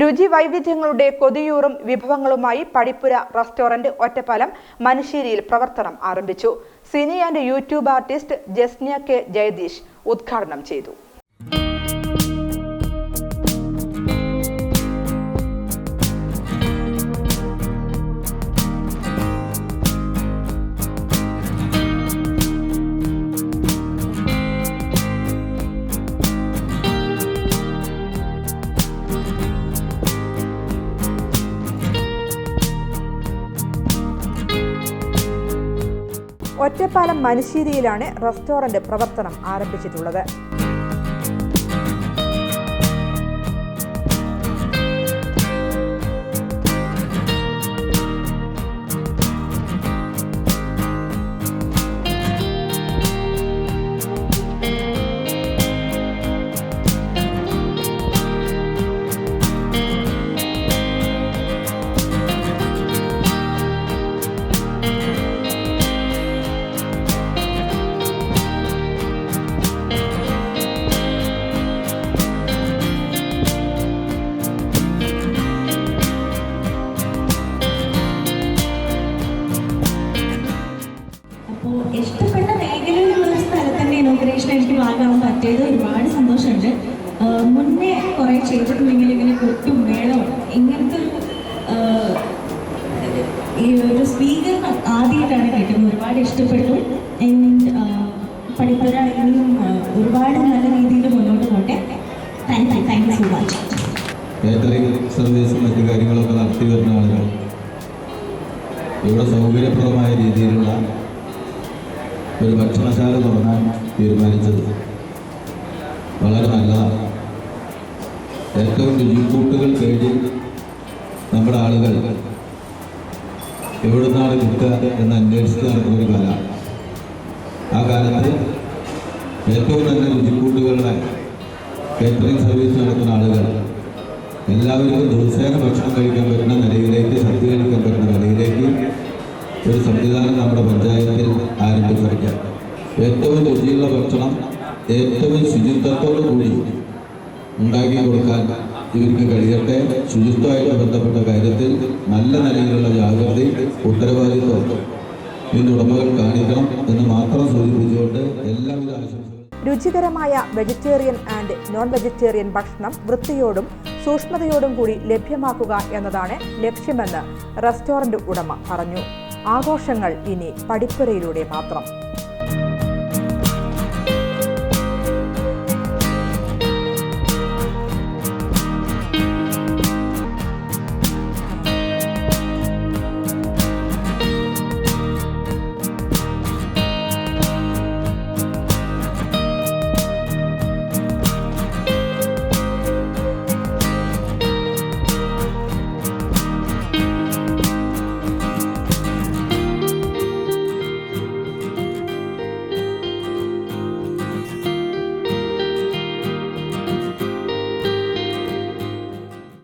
രുചി വൈവിധ്യങ്ങളുടെ കൊതിയൂറും വിഭവങ്ങളുമായി പടിപ്പുര റെസ്റ്റോറന്റ് ഒറ്റപ്പാലം മനശ്ശേരിയിൽ പ്രവർത്തനം ആരംഭിച്ചു. Cine and YouTube artist Jasniya K Jayadeesh ഉദ്ഘാടനം ചെയ്തു. ഒറ്റപ്പാലം മനുശ്ശേരിയിലാണ് റെസ്റ്റോറന്റ് പ്രവർത്തനം ആരംഭിച്ചിട്ടുള്ളത്. സന്തോഷമുണ്ട് മുന്നേ കുറേ ചെയ്തിട്ടുണ്ടെങ്കിൽ ഇങ്ങനെ കൊട്ടും മേളവും ഇങ്ങനത്തെ ഒരു ഈ ഒരു സ്പീക്കർ ആദ്യമായിട്ടാണ് കേട്ടത്. ഒരുപാട് ഇഷ്ടപ്പെട്ടു. പഠിപ്പുര ഇനിയും ഒരുപാട് നല്ല രീതിയിൽ മുന്നോട്ട് പോട്ടെ. Thank you thank you so much catering സർവീസും മറ്റു കാര്യങ്ങളൊക്കെ നടത്തി വരുന്ന ആളുകൾ ഇവിടെ സൗകര്യപ്രദമായ രീതിയിലുള്ള ഒരു ഭക്ഷണശാല തുടങ്ങാൻ തീരുമാനിച്ചത്. വളരെ നല്ലതാണ് ഏറ്റവും രുചിക്കൂട്ടുകൾ തേടി നമ്മുടെ ആളുകൾ. എവിടുന്നാണ് കിട്ടുക എന്ന് അന്വേഷിച്ച് നടക്കുന്ന ഒരു കാലം. ആ കാലത്ത് ഏറ്റവും നല്ല രുചിക്കൂട്ടുകളുടെ കേറ്ററിംഗ് സർവീസ് നടത്തുന്ന ആളുകൾ. എല്ലാവർക്കും ദിവസേന ഭക്ഷണം കഴിക്കാൻ പറ്റുന്ന നിലയിലേക്ക് സദ്യ കഴിക്കാൻ പറ്റുന്ന നിലയിലേക്ക് ഒരു സംവിധാനം നമ്മുടെ പഞ്ചായത്തിൽ ആരംഭിച്ചിരിക്കാം ഏറ്റവും രുചിയുള്ള ഭക്ഷണം ഏറ്റവും ശുചിത്വത്തോടുകൂടി ഉണ്ടാക്കി കൊടുക്കാൻ ഇവർക്ക് കഴിയട്ടെ. ശുചിത്വമായിട്ട് ബന്ധപ്പെട്ട കാര്യത്തിൽ നല്ല നിലയിലുള്ള ജാഗ്രതയും ഉത്തരവാദിത്വം ഇതിന്റെ ഉടമകൾ കാണിക്കണം എന്ന് മാത്രം സൂചിപ്പിച്ചുകൊണ്ട് എല്ലാവിധ ആശംസകളും. രുചികരമായ വെജിറ്റേറിയൻ ആൻഡ് നോൺ വെജിറ്റേറിയൻ ഭക്ഷണം വൃത്തിയോടും സൂക്ഷ്മതയോടും കൂടി ലഭ്യമാക്കുക എന്നതാണ് ലക്ഷ്യമെന്ന് റെസ്റ്റോറന്റ് ഉടമ പറഞ്ഞു. ആഘോഷങ്ങൾ ഇനി പടിപ്പുരയിലൂടെ മാത്രം.